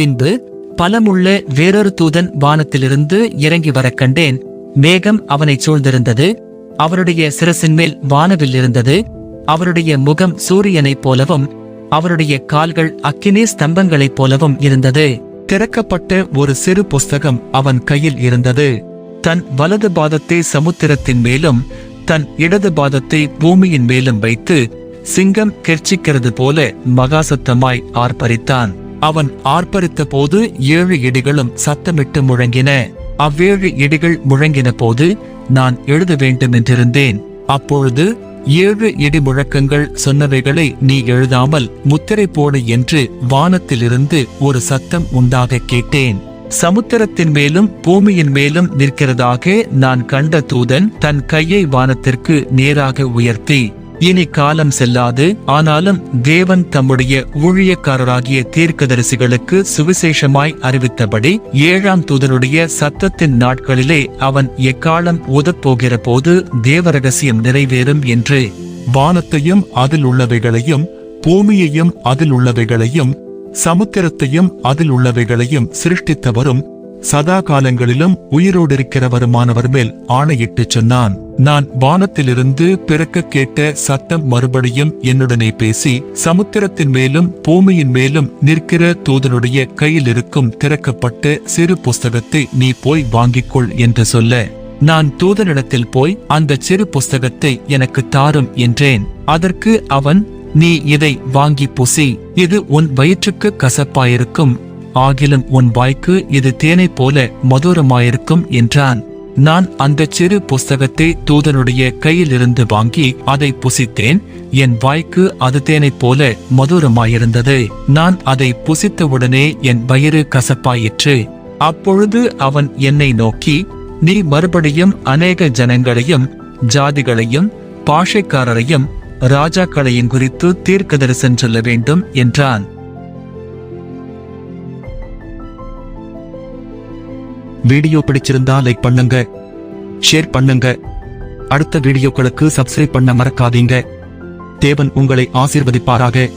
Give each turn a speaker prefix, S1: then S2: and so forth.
S1: பின்பு பலமுள்ள வேறொரு தூதன் வானத்திலிருந்து இறங்கி வரக் கண்டேன். மேகம் அவனைச் சூழ்ந்திருந்தது. அவருடைய சிரசின் மேல் வானவில் இருந்தது. அவருடைய முகம் சூரியனைப் போலவும் அவருடைய கால்கள் அக்கினி ஸ்தம்பங்களைப் போலவும் இருந்தது. திறக்கப்பட்ட ஒரு சிறு புஸ்தகம் அவன் கையில் இருந்தது. தன் வலது பாதத்தை சமுத்திரத்தின் மேலும் தன் இடது பாதத்தை பூமியின் மேலும் வைத்து சிங்கம் கெர்ச்சிக்கிறது போல மகாசத்தமாய் ஆர்ப்பரித்தான். அவன் ஆர்ப்பரித்த போது ஏழு இடிகளும் சத்தமிட்டு முழங்கின. அவ்வேழு இடிகள் முழங்கின போது நான் எழுத வேண்டும் என்றிருந்தேன் அப்பொழுது ஏழு இடி முழக்கங்கள் சொன்னவைகளை நீ எழுதாமல் முத்திரை போடு என்று வானத்திலிருந்து ஒரு சத்தம் உண்டாக கேட்டேன். சமுத்திரத்தின் மேலும் பூமியின் மேலும் நிற்கிறதாக நான் கண்ட தூதன் தன் கையை வானத்திற்கு நேராக உயர்த்தி இனி காலம் செல்லாது ஆனாலும் தேவன் தம்முடைய ஊழியக்காரராகிய தீர்க்கதரிசிகளுக்கு சுவிசேஷமாய் அறிவித்தபடி ஏழாம் தூதனுடைய சத்தத்தின் நாட்களிலே அவன் எக்காலம் உதப்போகிற போது தேவ ரகசியம் நிறைவேறும் என்று. வானத்தையும் அதில் உள்ளவைகளையும் பூமியையும் அதில் உள்ளவைகளையும் சமுத்திரத்தையும் அதில் உள்ளவைகளையும் சிருஷ்டித்தவரும் சதா காலங்களிலும் உயிரோடிருக்கிறவருமானவர் மேல் ஆணையிட்டுச் சொன்னான். நான் வானத்திலிருந்து பிறக்க கேட்ட சத்தம் மறுபடியும் என்னுடனே பேசி சமுத்திரத்தின் மேலும் பூமியின் மேலும் நிற்கிற தூதனுடைய கையில் இருக்கும் திறக்கப்பட்ட சிறு புஸ்தகத்தை நீ போய் வாங்கிக்கொள் என்று சொல்ல நான் தூதனிடத்தில் போய் அந்த சிறு புஸ்தகத்தை எனக்கு தாரும் என்றேன். அதற்கு அவன் நீ இதை வாங்கி புசி இது உன் வயிற்றுக்கு கசப்பாயிருக்கும். ஆகிலும் உன் வாய்க்கு இது தேனைப் போல மதுரமாயிருக்கும் என்றான். நான் அந்த சிறு புஸ்தகத்தை தூதனுடைய கையிலிருந்து வாங்கி அதை புசித்தேன். என் வாய்க்கு அது தேனைப் போல மதுரமாயிருந்தது. நான் அதை புசித்தவுடனே என் வயிறு கசப்பாயிற்று. அப்பொழுது அவன் என்னை நோக்கி நீ மறுபடியும் அநேக ஜனங்களையும் ஜாதிகளையும் பாஷைக்காரரையும் ராஜாக்களையும் குறித்து தீர்க்கதரிசன் சொல்ல வேண்டும் என்றான்.
S2: வீடியோ பிடிச்சிருந்தா லைக் பண்ணுங்க ஷேர் பண்ணுங்க. அடுத்த வீடியோக்களுக்கு சப்ஸ்கிரைப் பண்ண மறக்காதீங்க. தேவன் உங்களை ஆசீர்வதிப்பாராக.